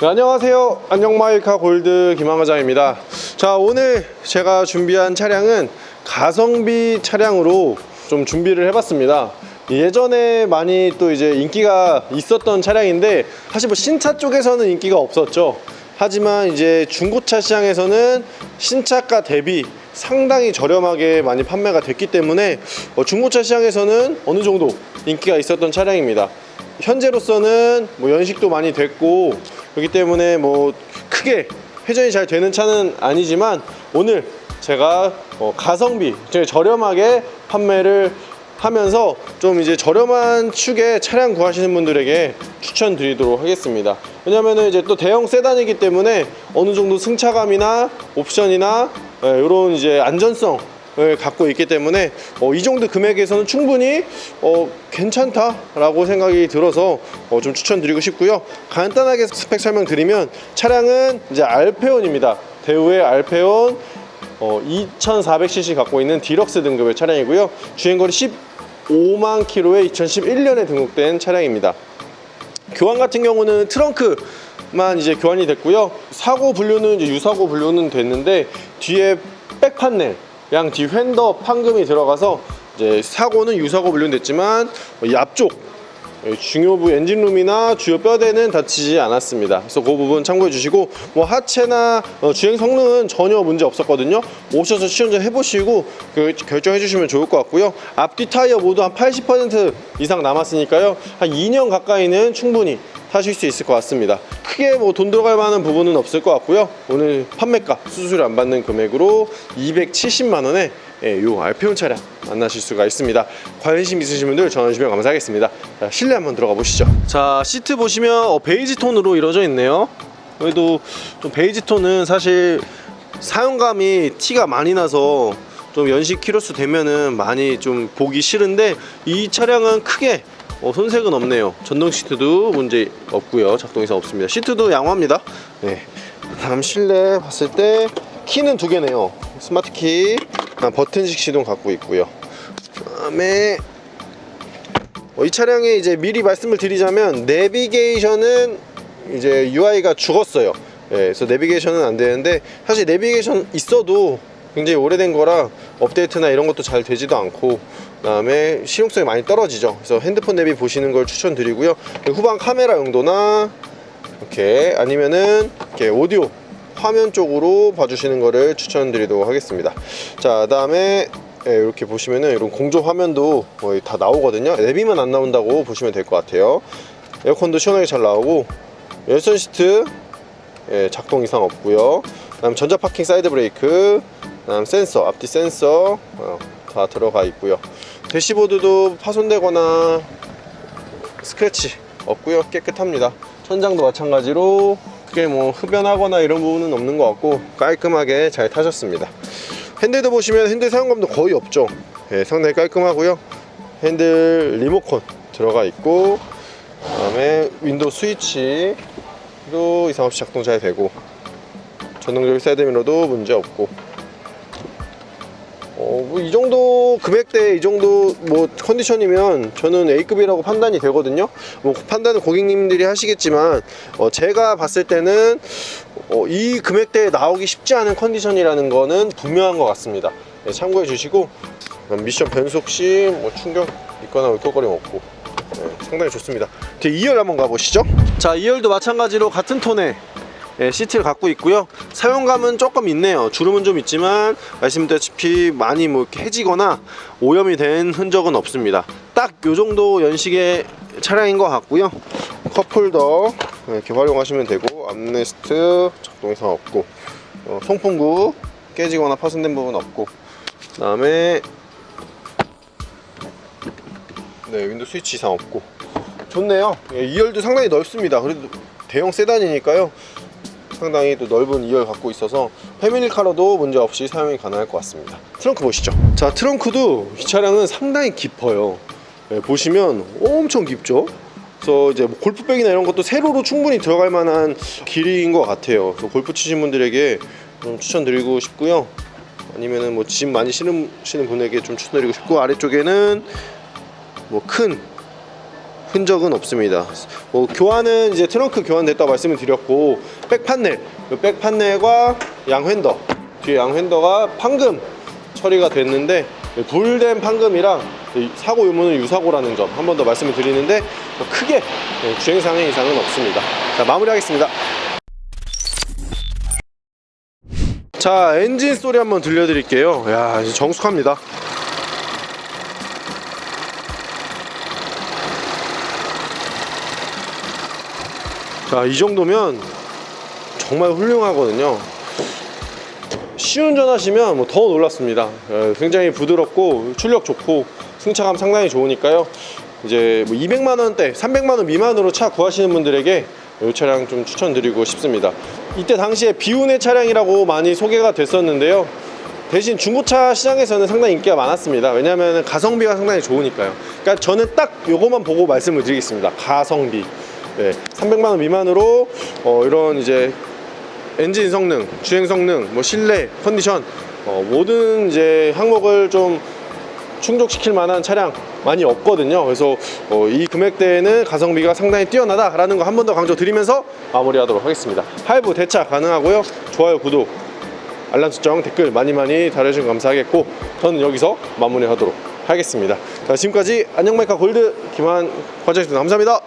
네, 안녕하세요. 안녕마이카 골드 김한과장입니다. 자, 오늘 제가 준비한 차량은 가성비 차량으로 좀 준비를 해봤습니다. 예전에 많이 또 이제 인기가 있었던 차량인데 사실 뭐 신차 쪽에서는 인기가 없었죠. 하지만 이제 중고차 시장에서는 신차가 대비 상당히 저렴하게 많이 판매가 됐기 때문에 어, 중고차 시장에서는 어느 정도 인기가 있었던 차량입니다. 현재로서는 뭐 연식도 많이 됐고 그렇기 때문에 뭐 크게 회전이 잘 되는 차는 아니지만 오늘 제가 어, 가성비 저렴하게 판매를 하면서 좀 이제 저렴한 축의 차량 구하시는 분들에게 추천드리도록 하겠습니다. 왜냐면은 이제 또 대형 세단이기 때문에 어느 정도 승차감이나 옵션이나 이런 이제 안전성 을 갖고 있기 때문에 어, 이 정도 금액에서는 충분히 어, 괜찮다라고 생각이 들어서 어, 좀 추천드리고 싶고요. 간단하게 스펙 설명드리면 차량은 이제 알페온입니다. 대우의 알페온 어, 2400cc 갖고 있는 디럭스 등급의 차량이고요. 주행거리 15만 킬로에 2011년에 등록된 차량입니다. 교환 같은 경우는 트렁크 만 이제 교환이 됐고요. 사고 분류는 이제 유사고 분류는 됐는데 뒤에 백 판넬, 양 뒤 휀더 판금이 들어가서 이제 사고는 유사고 분류는 됐지만 이 앞쪽 중요부 엔진룸이나 주요 뼈대는 다치지 않았습니다. 그래서 그 부분 참고해 주시고 뭐 하체나 어, 주행 성능은 전혀 문제 없었거든요. 오셔서 시운전 해보시고 그 결정해 주시면 좋을 것 같고요. 앞뒤 타이어 모두 한 80% 이상 남았으니까요. 한 2년 가까이는 충분히 타실 수 있을 것 같습니다. 크게 뭐 돈 들어갈 만한 부분은 없을 것 같고요. 오늘 판매가 수수료 안 받는 금액으로 270만 원에 예, 요 알페온 차량 만나실 수가 있습니다. 관심 있으신 분들 전화 주시면 감사하겠습니다. 자, 실내 한번 들어가 보시죠. 자, 시트 보시면 어, 베이지 톤으로 이루어져 있네요. 그래도 좀 베이지 톤은 사실 사용감이 티가 많이 나서 좀 연식 키로수 되면은 많이 좀 보기 싫은데 이 차량은 크게 어, 손색은 없네요. 전동 시트도 문제 없고요. 작동 이상 없습니다. 시트도 양호합니다. 네. 다음 실내 봤을 때 키는 두 개네요. 스마트 키, 버튼식 시동 갖고 있고요. 그다음에 어, 이 차량에 이제 미리 말씀을 드리자면 내비게이션은 이제 UI가 죽었어요. 예, 그래서 내비게이션은 안 되는데 사실 내비게이션 있어도 굉장히 오래된 거라 업데이트나 이런 것도 잘 되지도 않고 그다음에 실용성이 많이 떨어지죠. 그래서 핸드폰 내비 보시는 걸 추천드리고요. 후방 카메라 용도나 이렇게 아니면은 이렇게 오디오 화면 쪽으로 봐주시는 거를 추천드리도록 하겠습니다. 자, 그다음에 예, 이렇게 보시면은 이런 공조 화면도 거의 다 나오거든요. 내비만 안 나온다고 보시면 될 것 같아요. 에어컨도 시원하게 잘 나오고 열선 시트 예, 작동 이상 없고요. 그다음 전자 파킹 사이드 브레이크, 그다음 센서 앞뒤 센서 어, 다 들어가 있고요. 대시보드도 파손되거나 스크래치 없고요. 깨끗합니다. 천장도 마찬가지로 크게 뭐 흡연하거나 이런 부분은 없는 것 같고 깔끔하게 잘 타셨습니다. 핸들도 보시면 핸들 사용감도 거의 없죠. 예, 상당히 깔끔하고요. 핸들 리모컨 들어가 있고 그 다음에 윈도우 스위치도 이상 없이 작동 잘 되고 전동적 사이드미러도 문제 없고 어, 뭐 이 정도 금액대 이 정도 뭐 컨디션이면 저는 A급이라고 판단이 되거든요. 뭐 판단은 고객님들이 하시겠지만 어, 제가 봤을 때는 어, 이 금액대에 나오기 쉽지 않은 컨디션이라는 거는 분명한 것 같습니다. 네, 참고해 주시고 미션 변속 시 뭐 충격 있거나 울컥거림 없고 네, 상당히 좋습니다. 뒤에 2열 한번 가보시죠. 자, 2열도 마찬가지로 같은 톤의 예, 시트를 갖고 있고요. 사용감은 조금 있네요. 주름은 좀 있지만 말씀드렸다시피 많이 뭐 해지거나 오염이 된 흔적은 없습니다. 딱 요 정도 연식의 차량인 것 같고요. 컵홀더 이렇게 활용하시면 되고 암레스트 작동 이상 없고 어, 송풍구 깨지거나 파손된 부분 없고 그 다음에 네 윈도우 스위치 이상 없고 좋네요. 예, 2열도 상당히 넓습니다. 그래도 대형 세단이니까요. 상당히 또 넓은 2열 갖고 있어서 패밀리 카로도 문제 없이 사용이 가능할 것 같습니다. 트렁크 보시죠. 자, 트렁크도 이 차량은 상당히 깊어요. 예, 보시면 엄청 깊죠? 그래서 이제 뭐 골프백이나 이런 것도 세로로 충분히 들어갈 만한 길이인 것 같아요. 그래서 골프 치신 분들에게 좀 추천드리고 싶고요. 아니면은 뭐 짐 많이 실으시는 분에게 좀 추천드리고 싶고 아래쪽에는 뭐 큰 흔적은 없습니다. 뭐 교환은 이제 트렁크 교환됐다고 말씀을 드렸고 백 판넬, 이백 판넬과 양 핸더 뒤에 양 핸더가 판금 처리가 됐는데 불된 판금이랑 이 사고 유무는 유사고라는 점 한 번 더 말씀을 드리는데 뭐 크게 주행상해 이상은 없습니다. 자 마무리하겠습니다. 자 엔진 소리 한번 들려드릴게요. 야 정숙합니다. 자, 이 정도면 정말 훌륭하거든요. 시운전 하시면 뭐 더 놀랐습니다. 예, 굉장히 부드럽고 출력 좋고 승차감 상당히 좋으니까요. 이제 뭐 200만 원대, 300만 원 미만으로 차 구하시는 분들에게 이 차량 좀 추천드리고 싶습니다. 이때 당시에 비운의 차량이라고 많이 소개가 됐었는데요. 대신 중고차 시장에서는 상당히 인기가 많았습니다. 왜냐하면 가성비가 상당히 좋으니까요. 그러니까 저는 딱 요것만 보고 말씀을 드리겠습니다. 가성비. 네, 300만 원 미만으로 어, 이런 이제 엔진 성능, 주행 성능, 뭐 실내 컨디션 어, 모든 이제 항목을 좀 충족시킬 만한 차량 많이 없거든요. 그래서 어, 이 금액대에는 가성비가 상당히 뛰어나다라는 거 한 번 더 강조 드리면서 마무리하도록 하겠습니다. 할부 대차 가능하고요. 좋아요, 구독, 알람 설정, 댓글 많이 많이 달아주시면 감사하겠고 저는 여기서 마무리하도록 하겠습니다. 자, 지금까지 안녕마이카 골드 김한 과장님입니다. 감사합니다.